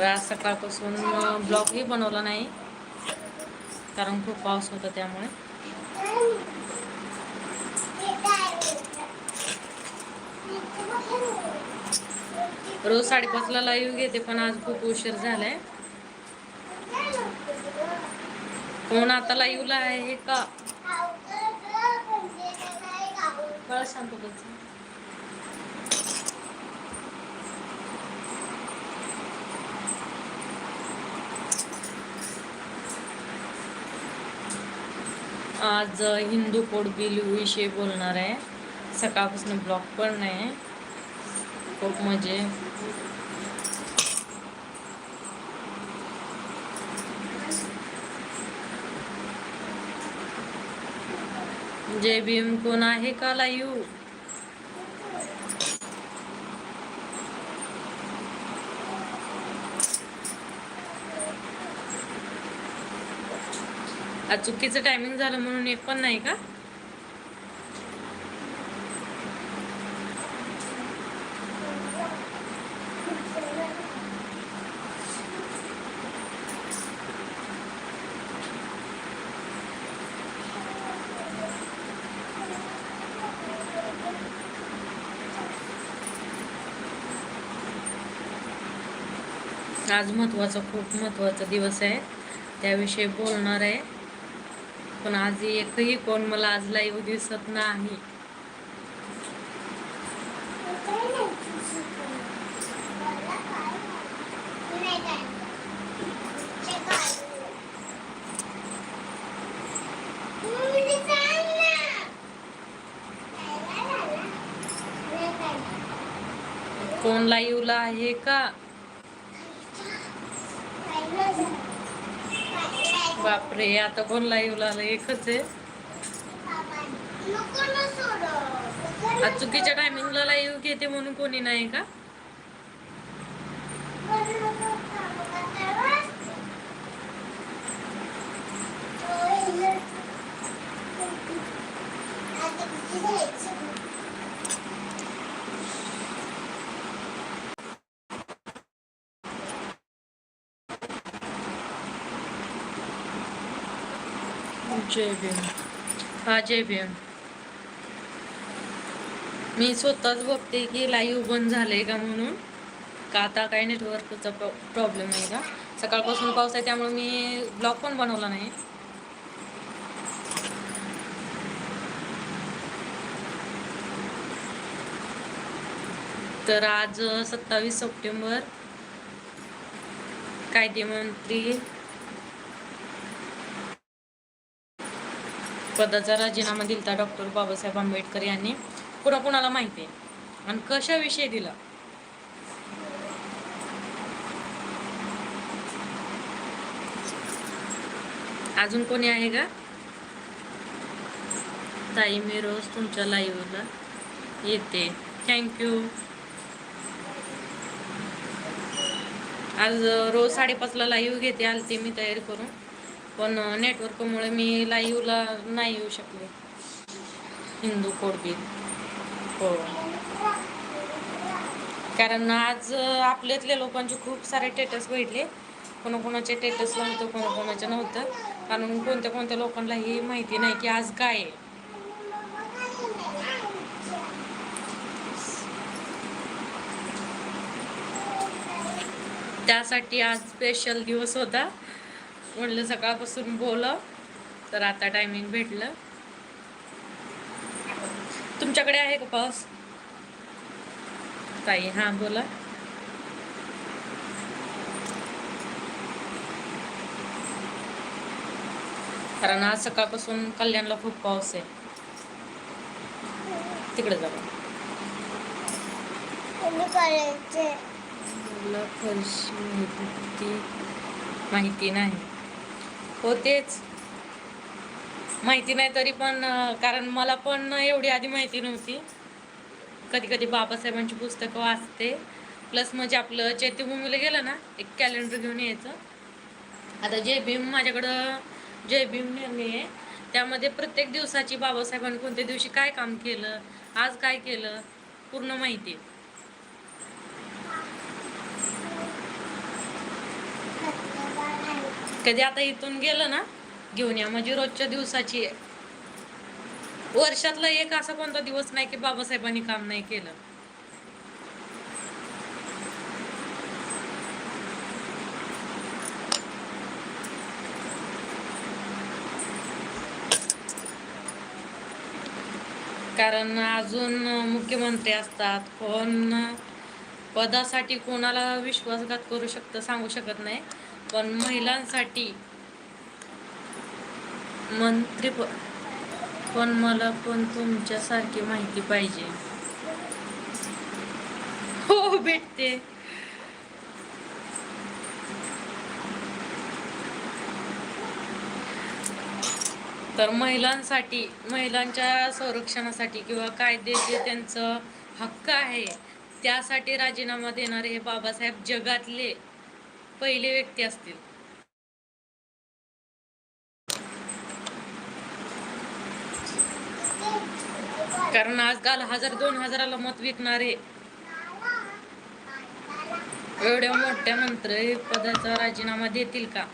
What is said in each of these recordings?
तर आज सकाळपासून ब्लॉगही बनवला नाही. कारण खूप पाऊस होता त्यामुळे. रोज साडेपाचला लाईव्ह घेते पण आज खूप उशीर झालाय. कोण आता लाईव्हला आहे का? कळ सांगतो त्याचं आज हिंदू कोड बोलणार आहे. सकाळपासून ब्लॉग पण नाही. खूप म्हणजे जय भीम कोण आहे का लाईव्ह आज चुकीचं टायमिंग झालं म्हणून एक पण नाही का? आज महत्त्वाचा खूप महत्त्वाचा दिवस आहे. त्याविषयी बोलणार आहे. पण आज एकही कोण मला आज लाईव्ह दिसत नाही. कोण लाईव्हला आहे का? बापरे आता कोण लाईव्हला आलं एकच आहे. आज चुकीच्या टायमिंगला लाईव्ह घेते म्हणून कोणी नाही का? जय भीम हा जय भीम मी स्वतःच बघते की लाईव्ह बंद झाले का म्हणून. का आता काय नेटवर्कचा प्रॉ प्रॉब्लेम आहे का सकाळपासून पाऊस आहे त्यामुळे मी ब्लॉग पण बनवला नाही. तर आज सत्तावीस सप्टेंबर. कायदेमंत्री पदाचा राजीनामा दिलता डॉक्टर बाबासाहेब आंबेडकर यांनी. कुणा कुणाला माहिती आहे. आणि कशाविषयी दिला? अजून कोणी आहे का? ताई मी रोज तुमच्या लाईव्हला येते. थँक्यू आज रोज साडेपाचला लाईव्ह घेते. आलते मी तयारी करून. पण नेटवर्कमुळे मी लाईव्हला नाही येऊ शकले. हिंदू कोडबी हो. कारण आज आपल्यातल्या लोकांचे खूप सारे टेटस बघितले. कोणाकोणाचे टेटस नव्हतं कोणाकोणाचे नव्हतं. कारण कोणत्या कोणत्या लोकांना ही माहिती नाही की आज काय आहे. त्यासाठी आज स्पेशल दिवस होता. म्हणलं सकाळपासून बोला तर आता टायमिंग भेटलं. तुमच्याकडे आहे का पाऊस? ताई हां बोला. कारण आज सकाळपासून कल्याणला खूप पाऊस आहे. तिकडे जा मला फरशी माहिती माहिती नाही. हो तेच माहिती नाही तरी पण कारण मला पण एवढी आधी माहिती नव्हती. कधी कधी बाबासाहेबांची पुस्तकं वाचते. प्लस म्हणजे आपलं चैत्यभूमीला गेलं ना एक कॅलेंडर घेऊन यायचं. आता जय भीम माझ्याकडं जय भीम निर्णय आहे. त्यामध्ये प्रत्येक दिवसाची बाबासाहेबांनी कोणत्या दिवशी काय काम केलं आज काय केलं पूर्ण माहिती आहे. कधी आता इथून गेलं ना घेऊन या. म्हणजे रोजच्या दिवसाची आहे. वर्षातला एक असा कोणता दिवस नाही की बाबासाहेबांनी काम नाही केलं. कारण अजून मुख्यमंत्री असतात. कोण पदासाठी कोणाला विश्वासघात करू शकतं सांगू शकत नाही. पण महिलांसाठी मंत्री पण मला पण तुमच्यासारखी माहिती पाहिजे. हो भेटते. तर महिलांसाठी महिलांच्या संरक्षणासाठी किंवा कायदे जे त्यांचं हक्क आहे त्यासाठी राजीनामा देणारे हे बाबासाहेब जगातले पहिले व्यक्ती असतील. कारण आजकाल हजार दोन हजाराला मत विकणारे एवढ्या मोठ्या नंतर पदाचा राजीनामा देतील का?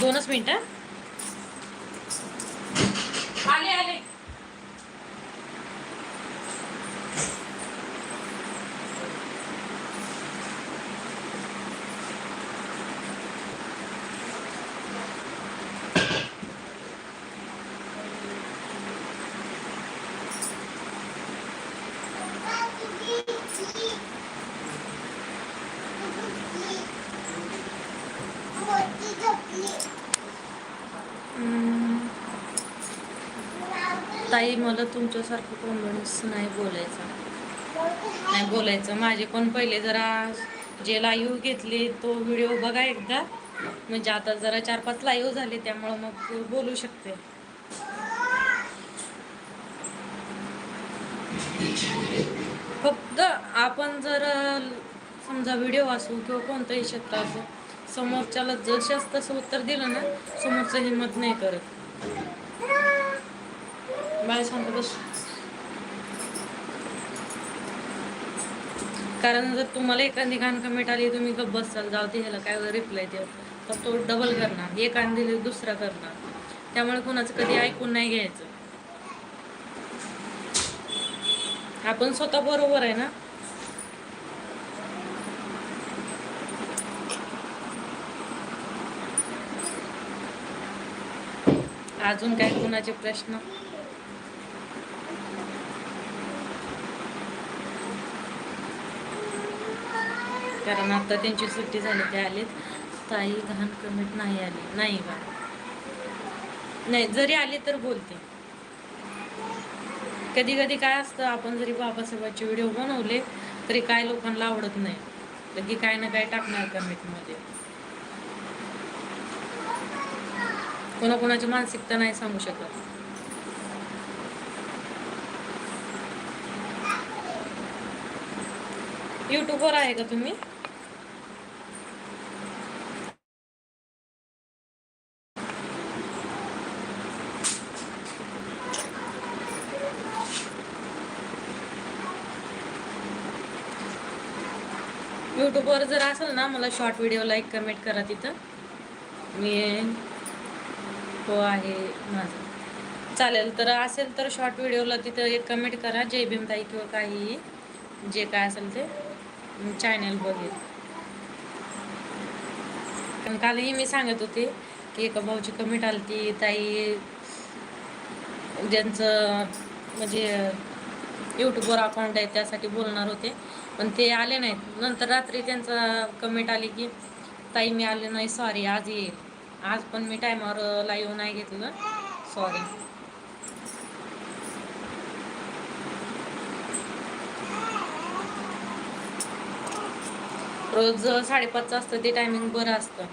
दोनच मिनिट. आले आले. ताई मला तुमच्यासारखं कोणच नाही बोलायचं. नाही बोलायचं. माझे पण पहिले जरा जे लाईव्ह घेतले तो व्हिडिओ बघा एकदा. म्हणजे आता जरा चार पाच लाईव्ह झाले त्यामुळं मग बोलू शकते. फक्त आपण जर समजा व्हिडिओ असू किंवा कोणतंही क्षेत्र असो समोरच्याला जशाच तसं उत्तर दिलं ना समोरचं हिंमत नाही करत. बाय शांत बस कारण जर तुम्हाला एखादी घाण कमेंट आली तुम्ही गप्प बसाल जाऊ दे ह्याला काय रिप्लाय द्या तर तो डबल करणार. एक आण दिली दुसरा करणार. त्यामुळे कुणाचं कधी ऐकून नाही घ्यायचं. आपण स्वतः बरोबर आहे ना? अजून काय कुणाचे प्रश्न? कारण आता त्यांची सुट्टी झाली ते आलेत. ताई घाण कमेंट नाही आली. नाही बा. नाही जरी आली तर बोलते. कधी कधी काय असतं आपण जरी बाबासाहेबांचे व्हिडिओ बनवले तरी काय लोकांना आवडत नाही. लगी काय ना काय टाकणार कमेंटमध्ये. कोणाकोणाची मानसिकता नाही सांगू शकत. युट्यूबवर आहे का तुम्ही यूट्यूबवर जर असेल ना मला शॉर्ट व्हिडिओ लाईक कमेंट करा तिथं. मी हो आहे माझं. चालेल तर असेल तर शॉर्ट व्हिडिओला तिथं एक कमेंट करा जय भीमताई किंवा काही जे काय असेल ते. चॅनल बघेल. पण कालही मी सांगत होते की एका भाऊची कमेंट आली ती ताई ज्यांचं म्हणजे यूट्यूबवर अकाउंट आहे त्यासाठी बोलणार होते. पण ते आले नाहीत. नंतर रात्री त्यांचा कमेंट आली की ताई मी आले नाही सॉरी आज येईल आज पण मी टायमावर लाईव्ह नाही घेतलं. सॉरी रोज साडेपाचचं असतं ते टायमिंग बरं असतं.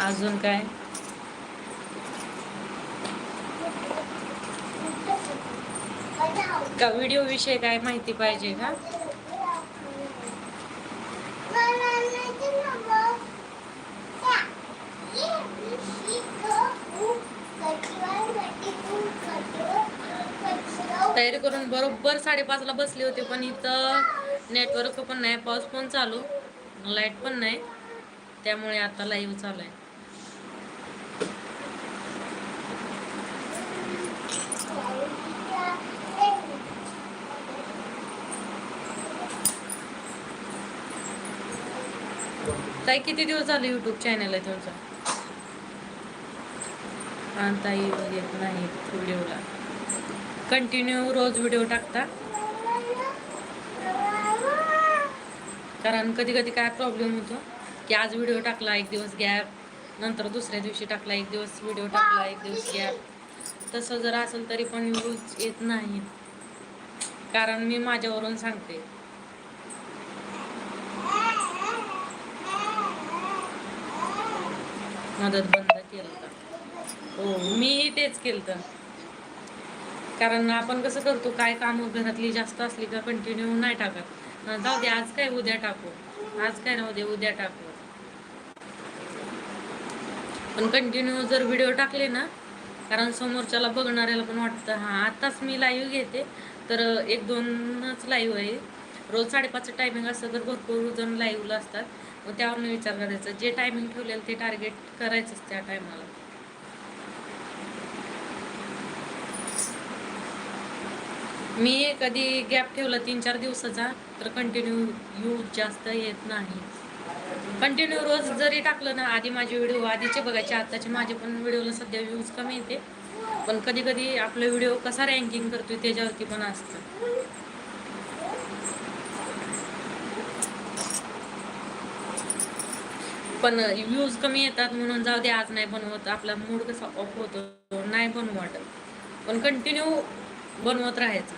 अजून काय? का? व्हिडिओ विषय काय माहिती पाहिजे का? तयारी करून बरोबर साडेपाचला बसले होते पण इथं नेटवर्क पण नाही पाऊस पण चालू लाइट पण नाही. त्यामुळे आता लाईव्ह चालू आहे. ताई किती दिवस झाले युट्यूब चॅनल आहे तुमचा? हा ताई येत नाही व्हिडिओला कंटिन्यू रोज व्हिडिओ टाकता? कारण कधी कधी काय प्रॉब्लेम होतो की आज व्हिडिओ टाकला एक दिवस गॅप नंतर दुसऱ्या दिवशी टाकला एक दिवस व्हिडिओ टाकला एक दिवस गॅप तसं जर असेल तरी पण व्ह्यूज येत नाही. कारण मी माझ्यावरून सांगते. मदत बंद केलं हो मीही तेच केलं कारण आपण कसं करतो काय काम घरातली जास्त असली का कंटिन्यू नाही टाकत. जाऊ दे आज काय उद्या टाकू? आज काय राहू दे उद्या टाकू. पण कंटिन्यू जर व्हिडिओ टाकले ना कारण समोरच्याला बघणाऱ्याला पण वाटतं हां आताच मी लाईव्ह घेते. तर एक दोनच लाईव्ह आहे. रोज साडेपाचचं टायमिंग असतं तर भरपूर जण लाईव्हला असतात. मग त्यावरनं विचार करायचा. जे टायमिंग ठेवलेलं ते टार्गेट करायचंच त्या टायमाला मी कधी गॅप ठेवला तीन चार दिवसाचा तर कंटिन्यू यूज जास्त येत नाही. कंटिन्यू रोज जरी टाकलं ना आधी माझे व्हिडिओ आधीचे बघायचे आत्ताचे माझे पण व्हिडिओला सध्या व्ह्यूज कमी येते. पण कधी कधी आपला व्हिडिओ कसा रँकिंग करतोय त्याच्यावरती पण असतं. पण व्ह्यूज कमी येतात म्हणून जाऊ दे आज नाही बनवत. आपला मूड कसा ऑफ होतो नाही बनवू वाटत. पण कंटिन्यू बनवत राहायचं.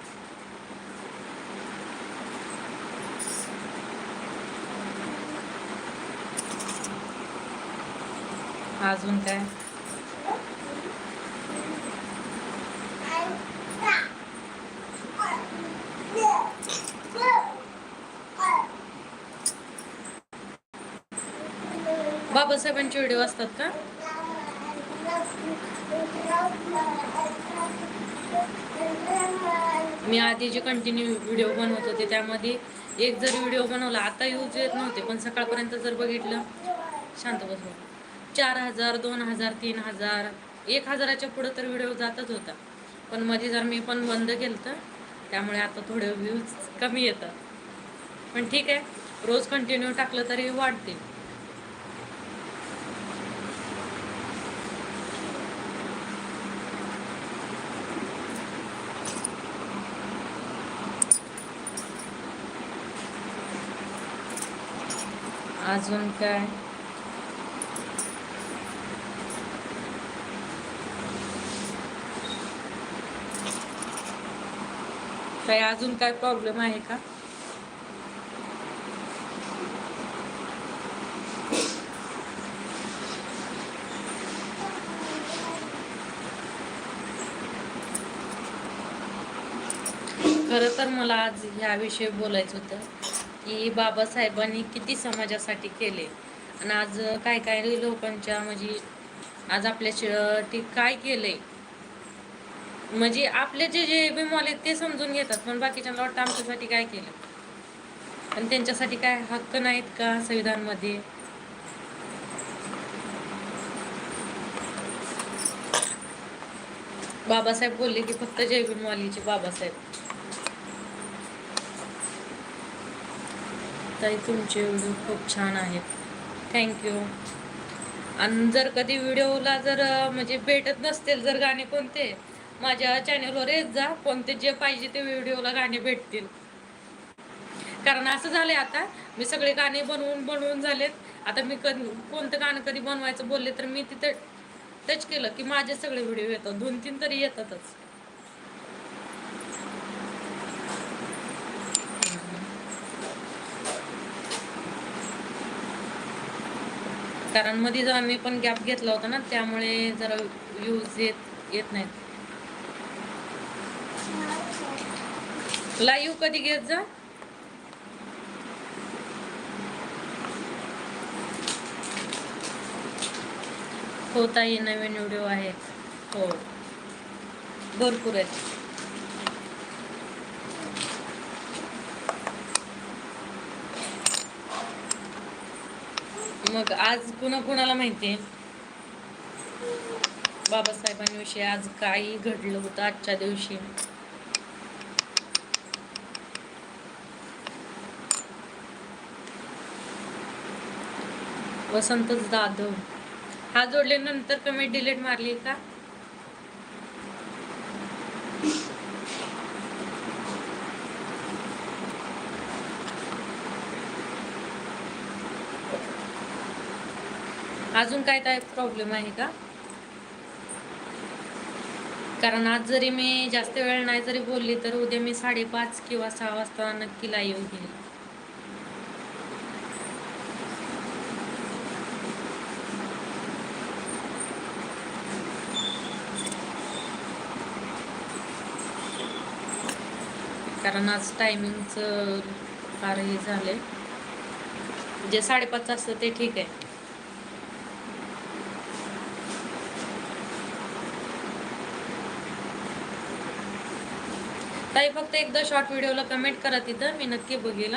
अजून काय? साहेबांचे व्हिडिओ असतात का? मी आधी जे कंटिन्यू व्हिडिओ बनवत होते त्यामध्ये एक जर व्हिडिओ बनवला आता यूज येत नव्हते पण सकाळपर्यंत जर बघितलं शांत बसू चार हजार दोन हजार तीन हजार एक हजाराच्या पुढं तर व्हिडिओ जातच होता. पण मध्ये जर मी पण बंद केलं तर त्यामुळे आता थोडे व्ह्यूज कमी येतात. पण ठीक आहे रोज कंटिन्यू टाकलं तरी वाढते अजून काय? काय अजून काय प्रॉब्लेम आहे का? खरं तर मला आज ह्याविषयी बोलायचं होतं. की बाबासाहेबांनी किती समाजासाठी केले? आणि आज काय काय लोकांच्या म्हणजे आज आपल्या श- काय केलंय म्हणजे आपले जे जे बिमॉल आहेत ते समजून घेतात पण बाकीच्यांना वाटतं आमच्यासाठी काय केलं? पण त्यांच्यासाठी काय हक्क नाहीत का संविधानमध्ये? बाबासाहेब बोलले की फक्त जय भीमवालीचे बाबासाहेब. ताई तुमचे व्हिडिओ खूप छान आहेत. थँक्यू आणि जर कधी व्हिडिओला जर म्हणजे भेटत नसतील जर गाणे कोणते माझ्या चॅनलवर येत जा कोणते जे पाहिजे ते व्हिडिओला गाणे भेटतील. कारण असं झालंय आता मी सगळे गाणे बनवून बनवून झालेत. आता मी कधी कोणतं गाणं कधी बनवायचं बोलले तर मी तिथे टच केलं की माझे सगळे व्हिडिओ येतात. दोन तीन तरी येतातच. कारण मध्ये जरा मी पण गॅप घेतला होता ना त्यामुळे जरा व्ह्यूज येत येत नाहीत. लाईव्ह कधी घेत जा? हो ताई नवीन व्हिडिओ आहेत हो. भरपूर आहेत. मग आज कुणा कुणाला माहिती आहे? बाबासाहेबांविषयी आज काही घडलं होतं आजच्या दिवशी. वसंतच जाधव. हा जोडल्यानंतर कमेंट डिलीट मारली का? अजून काय काय प्रॉब्लेम आहे का? कारण आज जरी मी जास्त वेळ नाही जरी बोलली तर उद्या मी साडेपाच किंवा सहा वाजता नक्की लाईव्ह घेईल कारण आज टायमिंगचं फार हे झालंय. जे साडेपाच असतं ते ठीक आहे. ताई फक्त एकदा शॉर्ट व्हिडिओला कमेंट करा तिथं मी नक्की बघेल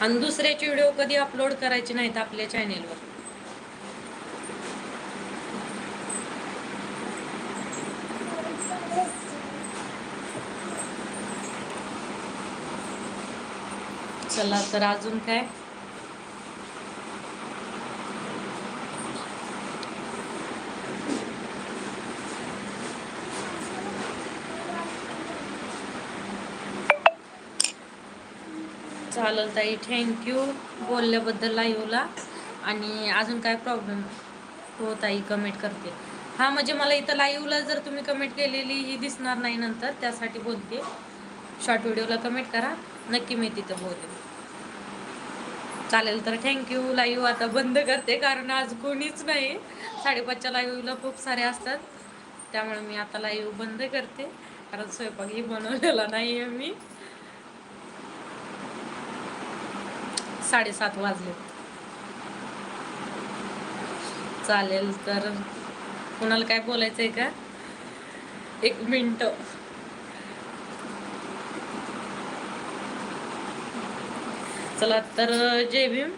आणि दुसऱ्याचे व्हिडिओ कधी अपलोड करायचे नाहीत आपल्या चॅनेलवर चला तर अजून काय? चालेल ताई. थँक्यू बोलल्याबद्दल लाईव्हला आणि अजून काय प्रॉब्लेम हो ताई कमेंट करते. हां म्हणजे मला इथं लाईव्हला जर तुम्ही कमेंट केलेली ही दिसणार नाही नंतर त्यासाठी बोलते. शॉर्ट व्हिडिओला कमेंट करा. नक्की मी तिथं बोलेन. चालेल तर थँक्यू लाईव्ह आता बंद करते कारण आज कोणीच नाही. साडेपाचच्या लाईव्हला खूप सारे असतात. त्यामुळे मी आता लाईव्ह बंद करते. कारण स्वयंपाकही बनवलेला नाही आहे मी. साडेसात वाजले. चालेल तर कोणाला काय बोलायचं आहे का? एक मिनिट. चला तर जय भीम.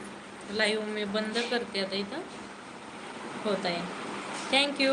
लाईव्ह मी बंद करते आता इथं. होत आहे थँक्यू